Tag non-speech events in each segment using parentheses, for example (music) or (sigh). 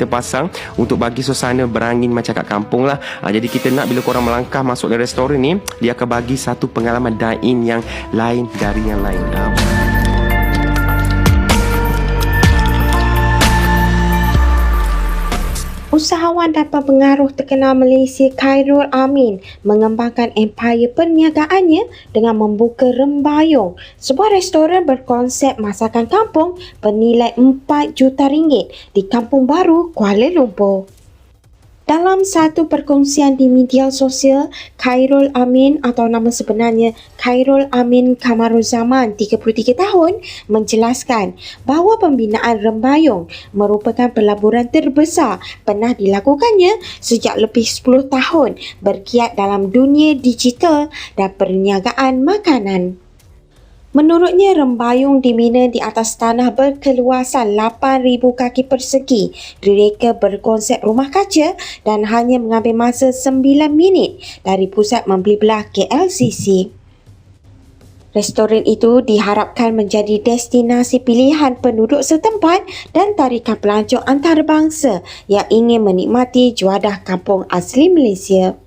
kita pasang untuk bagi suasana berangin macam kat kampung lah. Ha, jadi kita nak bila korang melangkah masuk ke restoran ni, dia akan bagi satu pengalaman dine-in yang lain dari yang lain. Ha. Usahawan dan pengaruh terkenal Malaysia Khairul Amin mengembangkan empire perniagaannya dengan membuka Rembayung, sebuah restoran berkonsep masakan kampung bernilai 4 juta ringgit di Kampung Baru, Kuala Lumpur. Dalam satu perkongsian di media sosial, Khairul Amin atau nama sebenarnya Khairul Amin Kamaruzaman 33 tahun menjelaskan bahawa pembinaan Rembayung merupakan pelaburan terbesar pernah dilakukannya sejak lebih 10 tahun berkiat dalam dunia digital dan perniagaan makanan. Menurutnya, rembayung dimina di atas tanah berkeluasan 8,000 kaki persegi. Direka berkonsep rumah kaca dan hanya mengambil masa 9 minit dari pusat membeli belah KLCC. Restoran itu diharapkan menjadi destinasi pilihan penduduk setempat dan tarikan pelancong antarabangsa yang ingin menikmati juadah kampung asli Malaysia.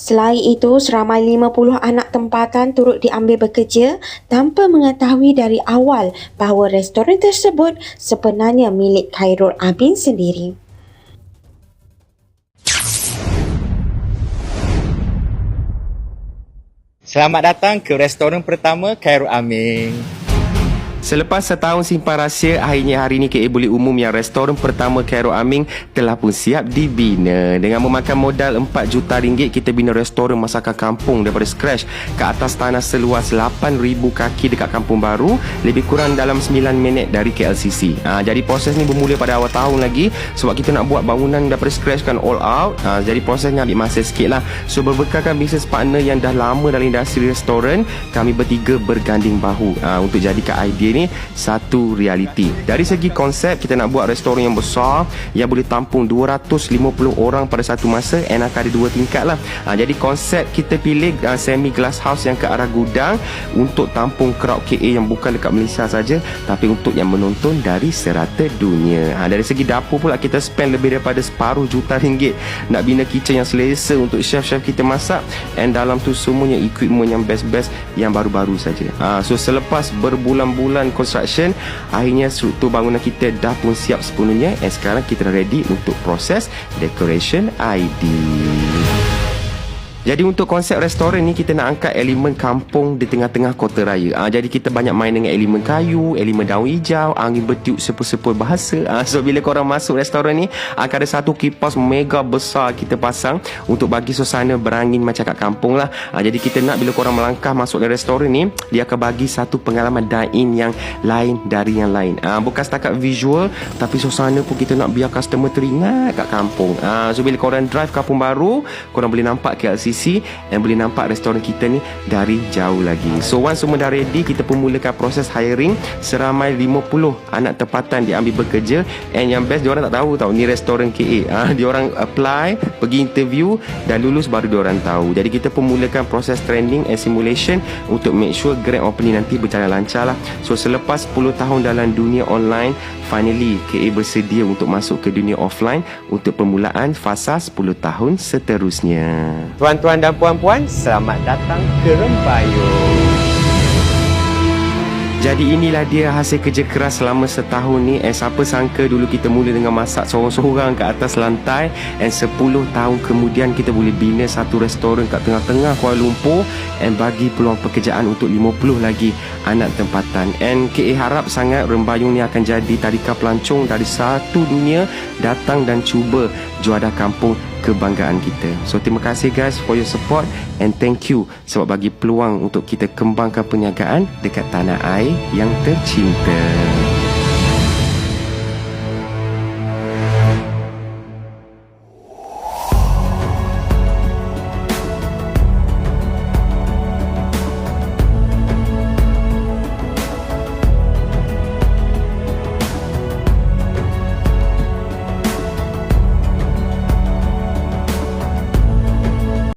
Selain itu, seramai 50 anak tempatan turut diambil bekerja tanpa mengetahui dari awal bahawa restoran tersebut sebenarnya milik Khairul Amin sendiri. Selamat datang ke restoran pertama Khairul Amin. Selepas setahun simpan rahsia, akhirnya hari ini KA boleh umum yang restoran pertama Cairo Aming telah pun siap dibina. Dengan memakan modal 4 juta ringgit, kita bina restoran masakan kampung daripada scratch ke atas tanah seluas 8,000 kaki dekat Kampung Baru, lebih kurang dalam 9 minit dari KLCC. Ha, jadi proses ni bermula pada awal tahun lagi sebab kita nak buat bangunan daripada scratch kan all out. Ha, jadi prosesnya ambil masa sikit lah. So berbekalkan bisnes partner yang dah lama dalam industri restoran, kami bertiga berganding bahu ha, untuk jadikan idea ini satu realiti. Dari segi konsep kita nak buat restoran yang besar yang boleh tampung 250 orang pada satu masa and akan ada dua tingkat lah. Ha, jadi konsep kita pilih uh, semi glass house yang ke arah gudang untuk tampung crowd KA yang bukan dekat Malaysia saja tapi untuk yang menonton dari serata dunia. Ha, dari segi dapur pula kita spend lebih daripada separuh juta ringgit nak bina kitchen yang selesa untuk chef-chef kita masak and dalam tu semuanya equipment yang best-best yang baru-baru saja. Ha, so selepas berbulan-bulan bulan construction akhirnya struktur bangunan kita dah pun siap sepenuhnya dan sekarang kita dah ready untuk proses decoration ID. Jadi untuk konsep restoran ni kita nak angkat elemen kampung di tengah-tengah kota raya. Ha, jadi kita banyak main dengan elemen kayu, elemen daun hijau, angin bertiup sepul-sepul bahasa. Ha, (laughs) so bila korang masuk restoran ni akan ada satu kipas mega besar kita pasang untuk bagi suasana berangin macam kat kampung lah. Ha, jadi kita nak bila korang melangkah masuk ke restoran ni dia akan bagi satu pengalaman dine-in yang lain dari yang lain. Ha, bukan setakat visual tapi suasana pun kita nak biar customer teringat kat kampung. Ha, so bila korang drive kampung baru korang boleh nampak KLC sisi dan boleh nampak restoran kita ni dari jauh lagi. So once semua dah ready, kita pun mulakan proses hiring seramai 50 anak tempatan diambil bekerja and yang best diorang tak tahu tahu ni restoran KA. Ha, (laughs) diorang apply, pergi interview dan lulus baru diorang tahu. Jadi kita pun mulakan proses training and simulation untuk make sure grand opening nanti berjalan lancar lah. So selepas 10 tahun dalam dunia online, finally KA bersedia untuk masuk ke dunia offline untuk permulaan fasa 10 tahun seterusnya. Tuan-tuan dan puan-puan, selamat datang ke Rempayung. Jadi inilah dia hasil kerja keras selama setahun ni. And siapa sangka dulu kita mula dengan masak seorang-seorang ke atas lantai. And 10 tahun kemudian kita boleh bina satu restoran kat tengah-tengah Kuala Lumpur. And bagi peluang pekerjaan untuk 50 lagi anak tempatan. And KA harap sangat Rembayung ni akan jadi tadika pelancong dari satu dunia Datang dan cuba juadah kampung kebanggaan kita. So terima kasih guys for your support and thank you sebab bagi peluang untuk kita kembangkan perniagaan dekat tanah air yang tercinta.